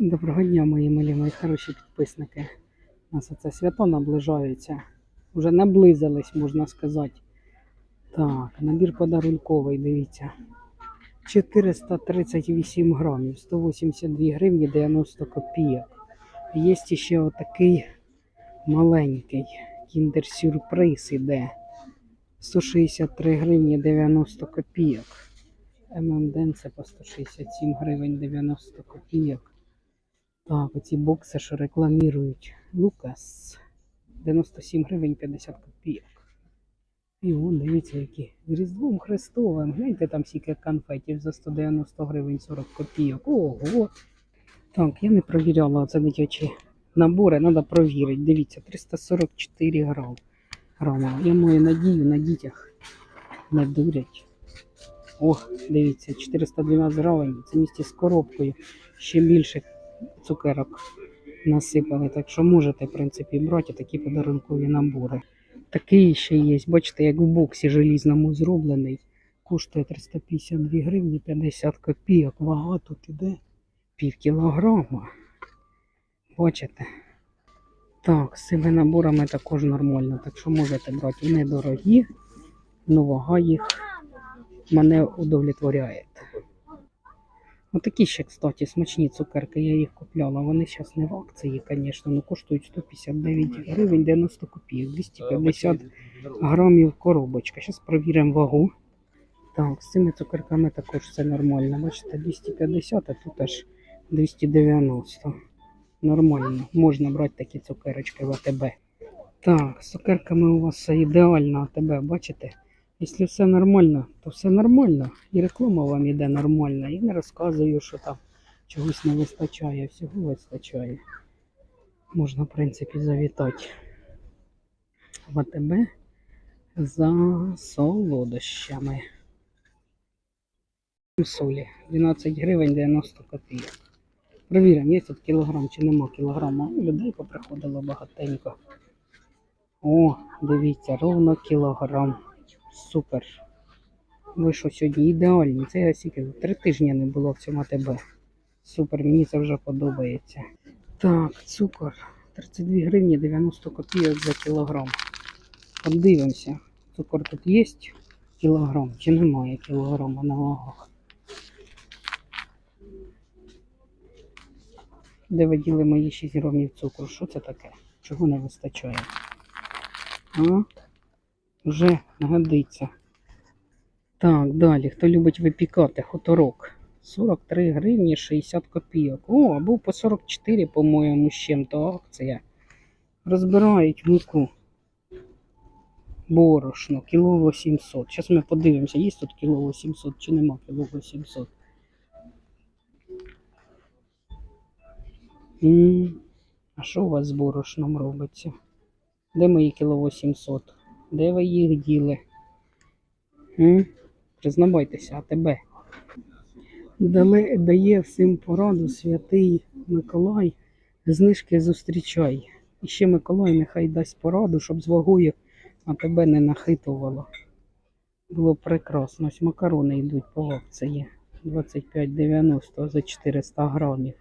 Доброго дня, мої милі, мої хороші підписники. У нас оце свято наближається. Уже наблизились, можна сказати. Так, набір подарунковий, дивіться. 438 грамів, 182 гривні 90 копійок. Є ще отакий маленький кіндер-сюрприз іде. 163 гривні 90 копійок. ММДН це по 167 гривень 90 копійок. Так, оці бокси, що рекламують. Лукас 97 гривень 50 копійок. І вон, дивіться, які. З Різдвом Христовим. Гляньте там скільки конфетів за 190 гривень 40 копійок. Ого. Так, я не провіряла оце дитячі набори, треба провірити. Дивіться, 344 грам. грама. Я маю надію на дітях не дурять. О, дивіться, 412 гривень. Це місті з коробкою. Ще більше цукерок насипали. Так що можете, в принципі, брати такі подарункові набори. Такий ще є, бачите, як в боксі желізному зроблений. Коштує 352 гривні 50 копійок. Вага тут іде пів кілограма. Бачите? Так, з цими наборами також нормально. Так що можете брати. Вони дорогі, але вага їх мене удовлетворяє. Отакі ще, кстати, смачні цукерки, я їх купляла. Вони зараз не в акції, звісно, але коштують 159 гривень 90 копійок, 250 грамів коробочка. Зараз перевіримо вагу. Так, з цими цукерками також все нормально. Бачите, 250, а тут аж 290. Нормально. Можна брати такі цукерочки в АТБ. Так, з цукерками у вас ідеально АТБ, бачите? Якщо все нормально, то все нормально. І реклама вам іде нормальна. І не розказую, що там чогось не вистачає, всього вистачає. Можна, в принципі, завітати в АТБ за солодощами. Солі 12 гривень 90 копійок. Провіримо, є тут кілограм чи нема кілограма. Людей поприходило багатенько. О, дивіться, ровно кілограм. Супер. Ви що сьогодні ідеальні. Це я скільки три тижні не було в цьому АТБ. Супер, мені це вже подобається. Так, цукор. 32 гривні 90 копійок за кілограм. Подивимося. Цукор тут є кілограм чи немає кілограма на вагах. Де ви діли мої 6 грамів цукру? Що це таке? Чого не вистачає? А? Вже годиться. Так, далі. Хто любить випікати хуторок? 43 гривні 60 копійок. О, а був по 44, по-моєму, з чим-то акція. Розбирають муку. Борошно, кіло 800. Зараз ми подивимося, є тут кіло 800 чи нема кіло 800. М, А що у вас з борошном робиться? Де мої кіло 800? Де ви їх діли? Признавайтеся, а тебе. Дали, дає всім пораду святий Миколай, знижки зустрічай. І ще Миколай нехай дасть пораду, щоб з вагою а тебе не нахитувало. Було прекрасно. Ось макарони йдуть по акції. 25,90 за 400 грамів.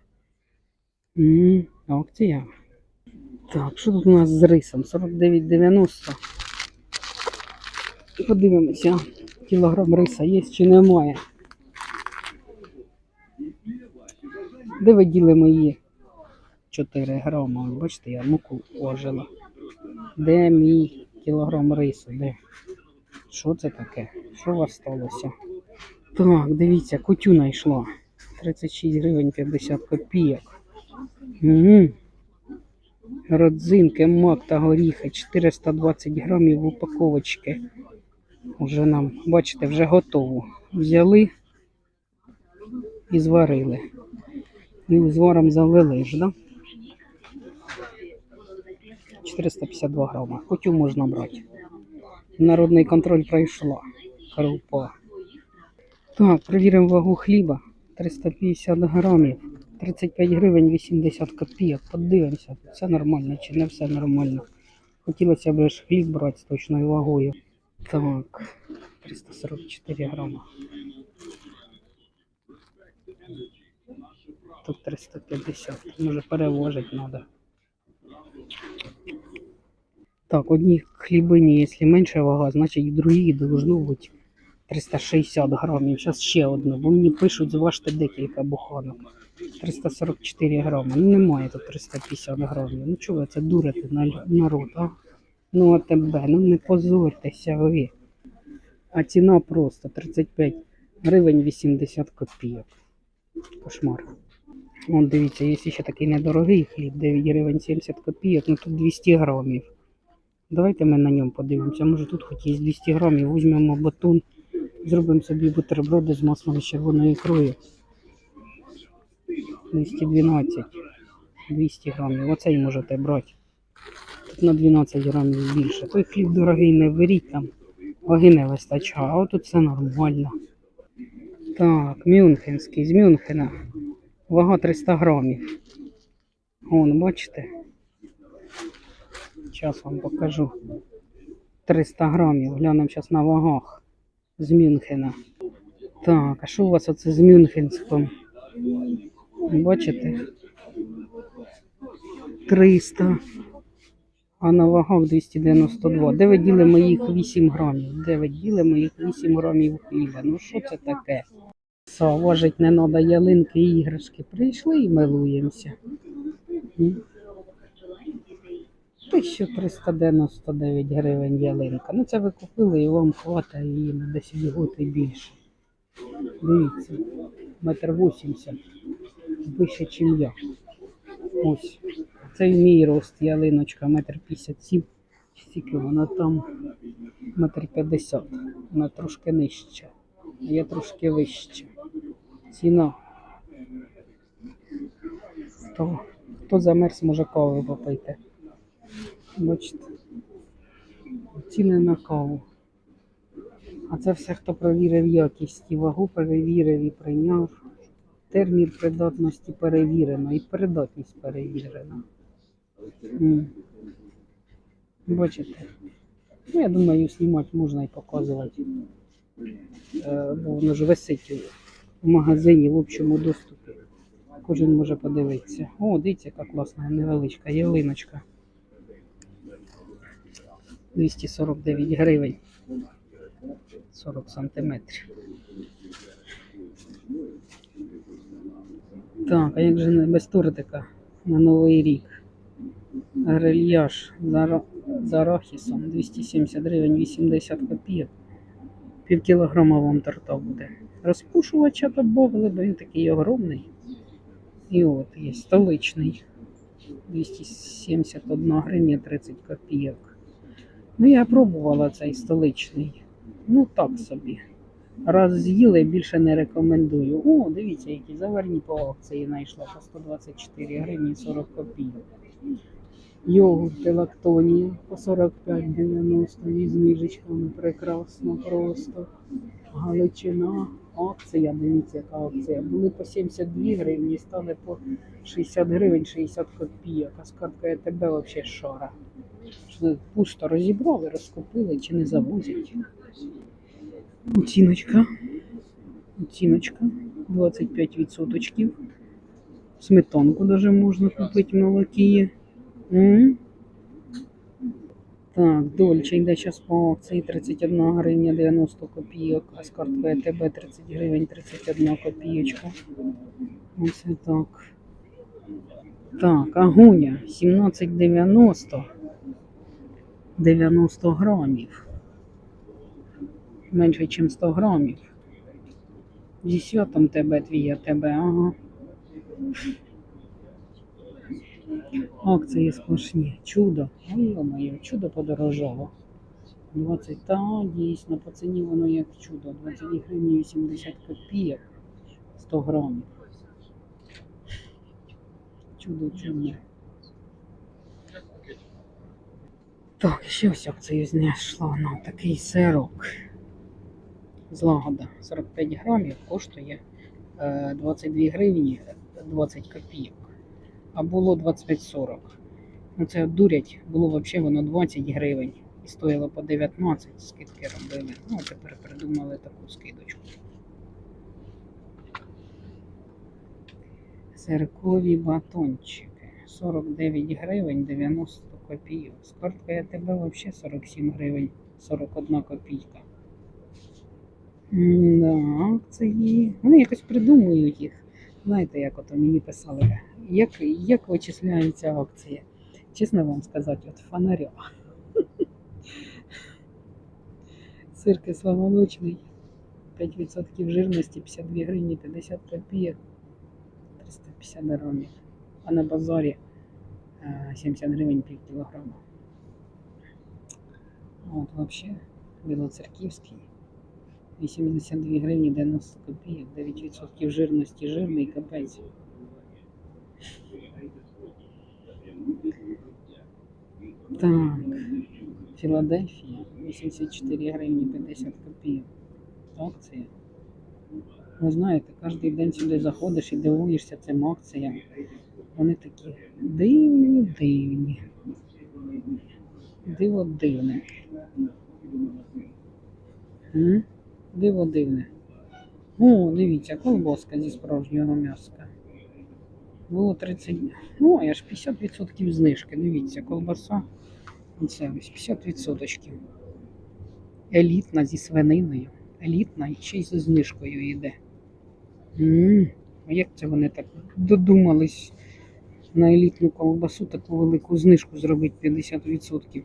М, Акція. Так, що тут у нас з рисом? 49,90. Подивимося, кілограм риса є чи немає. Де ви діли мої 4 грама? Бачите, я муку вложила. Де мій кілограм рису? Де? Що це таке? Що у вас сталося? Так, дивіться, кутю знайшла. 36 гривень 50 копійок. Угу. Родзинки, мак та горіхи 420 грамів в упаковочці. Уже нам, бачите, вже готово. Взяли і зварили. І зваром залили ж, да? 452 грама. Хотю можна брати. Народний контроль пройшла. Крупа. Так, перевіримо вагу хліба. 350 грамів. 35 гривень 80 копійок. Подивимося, все нормально чи не все нормально. Хотілося б хліб брати з точною вагою. Так, 344 грама. тут 350. Може перевожити треба. Так, одні хлібині, якщо менша вага, значить другі должно бути 360 грамів. Зараз ще одну, бо мені пишуть, зважте декілька буханок. 344 грами. Ну немає тут 350 грамів. Ну чого це дурите на народ, а? Ну а тебе, ну не позорьтеся ви. А ціна просто 35 гривень 80 копійок. Кошмар. Вон дивіться, є ще такий недорогий хліб, 9 гривень 70 копійок, ну тут 200 грамів. Давайте ми на ньому подивимося. Може тут хоч є 200 грамів, візьмемо батон, зробимо собі бутерброди з маслом і червоною ікрою. 212, 200 грамів. Оцей можете брати. Тут на 12 грамів більше. Той хліб дорогий не беріть там. Ваги не вистачає, а тут все нормально. Так, Мюнхенський, з Мюнхена. Вага 300 грамів. Вон, бачите? Зараз вам покажу. 300 грамів. Глянемо зараз на вагах з Мюнхена. Так, а що у вас оце з Мюнхенськом? Бачите? 300. А на вагах 292. Де ви діли моїх 8 грамів? Де ви діли моїх 8 грамів хліба? Ну що це таке? Все, важить не треба ялинки і іграшки. Прийшли і милуємося. 1399 гривень ялинка. Ну це ви купили і вам хватає її на 10 год більше. Дивіться, метр вісімдесят. Вище, ніж я. Ось. Це мій рост ялиночка, метр п'ятдесят сім. Стільки вона там метр п'ятдесят. Вона трошки нижча. Я трошки вище. Ціна. Хто, хто замерз, може кави попити. Бачите. Ціни на каву. А це все, хто перевірив якість і вагу перевірив і прийняв. Термін придатності перевірено і придатність перевірена. Бачите? Ну, я думаю, знімати можна і показувати. Е, Бо воно ж висить в магазині в общому доступі. Кожен може подивитися. О, дивіться, яка класна невеличка ялиночка. 249 гривень. 40 сантиметрів. Так, а як же не без тортика на Новий рік? Грильяж з ара- арахісом 270 гривень 80 копійок. Пів кілограма вам торта буде. Розпушувача добавили, бо він такий огромний. І от є столичний. 271 гривня 30 копійок. Ну, я пробувала цей столичний. Ну, так собі. Раз з'їли, більше не рекомендую. О, дивіться, які заварні по акції знайшла по 124 гривні 40 копійок. Йогурти лактонія по 45,90 із знижечками. Прекрасно просто. Галичина. Акція, дивіться, яка акція. Були по 72 гривні, стали по 60 гривень 60 копійок. А з карткою АТБ взагалі шара. Пусто розібрали, розкупили чи не завозять. Оціночка. Оціночка. 25%. Сметанку даже можна купити в молокі. Так, Дольче йде зараз по акції 31 гривня 90 копійок, а з карткою АТБ 30 гривень 31 копійочка. Ось так. Так, агуня 17,90. 90 грамів. Менше, ніж 100 грамів. Зі святом тебе твій, а ага. Акції сплошні. Чудо. Ой, моє, чудо подорожало. 20, та дійсно, по ціні воно як чудо. 20 гривень 80 копійок 100 грамів. Чудо чудо. Так, ще ось акцію знайшла. Ну, такий сирок. Злагода 45 грамів коштує е, 22 гривні 20 копійок. А було 25-40. Ну це дурять, було взагалі воно 20 гривень і стоїло по 19, скидки робили. Ну, тепер придумали таку скидочку. Церкові батончики. 49 гривень 90 копійок. Скортка я тебе взагалі 47 гривень 41 копійка. Так, Да, акції. Вони якось придумують їх. Знаєте, як ото мені писали, як, як вичисляється акція? Чесно вам сказати, от фонаря. Сир кисломолочний, 5% жирності, 52 гривні 50 копійок, 350 грамів. А на базарі е, 70 гривень пів кілограма. От взагалі, білоцерківський. 82 гривні 90 копійок, 9% жирності жирний капець. Так, Філадельфія 84 гривні 50 копійок. Акція. Ви знаєте, кожен день сюди заходиш і дивуєшся цим акціям. Вони такі дивні, дивні. Диво дивне. М? Диво дивне. О, дивіться, колбаска зі справжнього м'яска. Було 30. Ну, аж 50% знижки. Дивіться, колбаса. Це ось 50%. Елітна зі свининою. Елітна і ще й зі знижкою йде. А як це вони так додумались на елітну колбасу таку велику знижку зробити 50%?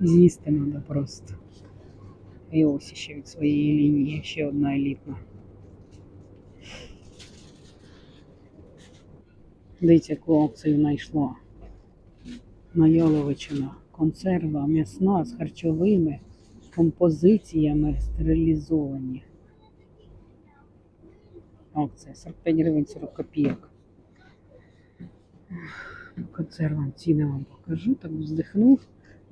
З'їсти треба просто. І ось ще від своєї лінії, ще одна елітна. Дивіться, яку акцію знайшла. На Яловичина. Консерва м'ясна з харчовими композиціями стерилізовані. Акція 45 гривень 40 копійок. Консервам ціни вам покажу, так вздихнув.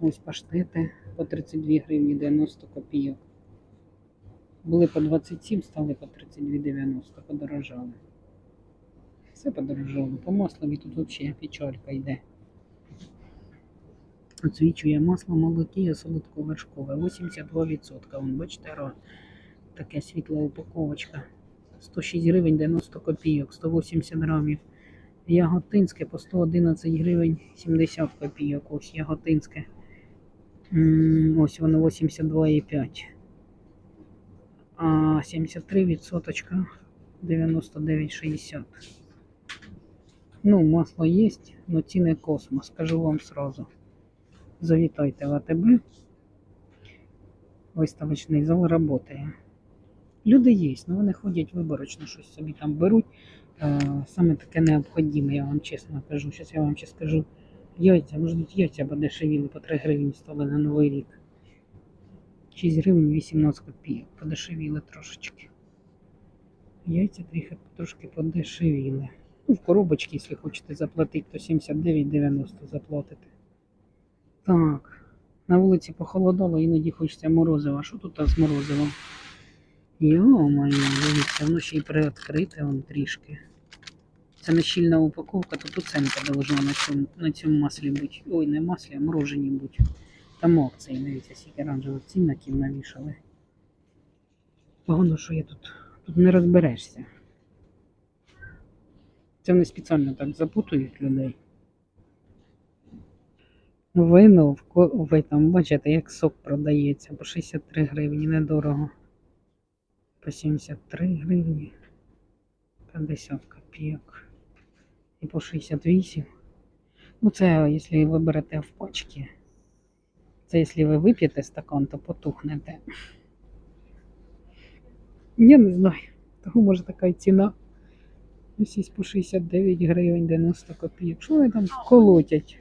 Ось паштети по 32 гривні 90 копійок. Були по 27, стали по 32,90, подорожали. Все подорожало. По маслові тут взагалі печалька йде. Оцвічує масло молокі солодковершкове. 82%. Вон, бачите, таке світла упаковочка. 106 гривень 90 копійок, 180 грамів. Яготинське по 111 гривень 70 копійок. Ось яготинське. Ось воно 82,5. А 73 відсоточка 99,60. Ну, масло есть, но ціни космос, скажу вам сразу. Завітайте в АТБ. Виставочний зал работає. Люди є, але вони ходять виборочно, щось собі там беруть. Е, Саме таке необхідне, я вам чесно кажу. Зараз я вам ще скажу. Яйця, може тут яйця подешевіли по 3 гривні стали на Новий рік. 6 гривень 18 копійок. Подешевіли трошечки. Яйця трохи трошки подешевіли. Ну, в коробочці, якщо хочете заплатити, то 79,90 заплатите. Так, на вулиці похолодало, іноді хочеться морозива. Що тут з морозивом? Йо-моє, дивіться, воно ще й приоткрите вон трішки. Це не щільна упаковка, тут оценка должна на цьому, на цьому маслі бути. Ой, не маслі, а морожені бути. Там акції, дивіться, скільки оранжевих цінників навішали. Погано, що я тут, тут не розберешся. Це вони спеціально так запутують людей. Вино в, ви там бачите, як сок продається по 63 гривні, недорого. По 73 гривні. 50 копійок. І по 68. Ну, це якщо ви берете в пачки. Це якщо ви вип'єте стакан, то потухнете. Я не знаю. Того може така й ціна. Ось по 69 гривень 90 копійок. Що вони там колотять?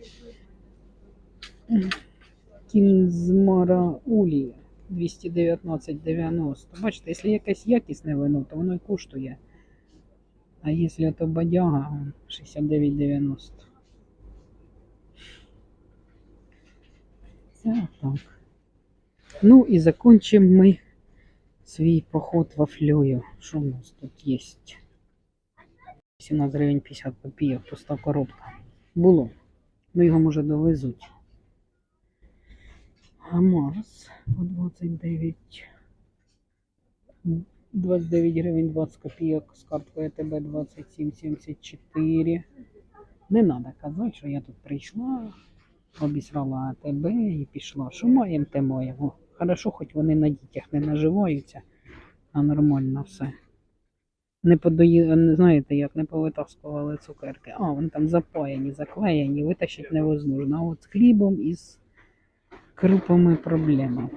Кінзмара Улія 219,90. Бачите, якщо якесь якісне вино, то воно і коштує. А якщо то бадяга, 69,90. Це так. Ну і закончимо ми свій поход вафлею. Що у нас тут є? 17 гривень 50 копійок, пуста коробка. Було. Ну його може довезуть. А Марс по 29. 29 гривень 20 копійок з карткою АТБ 27,74. Не треба казати, що я тут прийшла, обісрала АТБ і пішла. Що маємо, те маємо. Хорошо, хоч вони на дітях не наживаються, а нормально все. Не подої... не знаєте, як не повитаскували цукерки. А, вони там запаяні, заклеєні, витащити невозможно. А от з хлібом і з крупами проблема.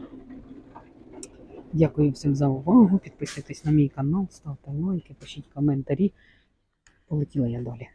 Дякую всім за увагу. Підписуйтесь на мій канал, ставте лайки, пишіть коментарі. Полетіла я далі.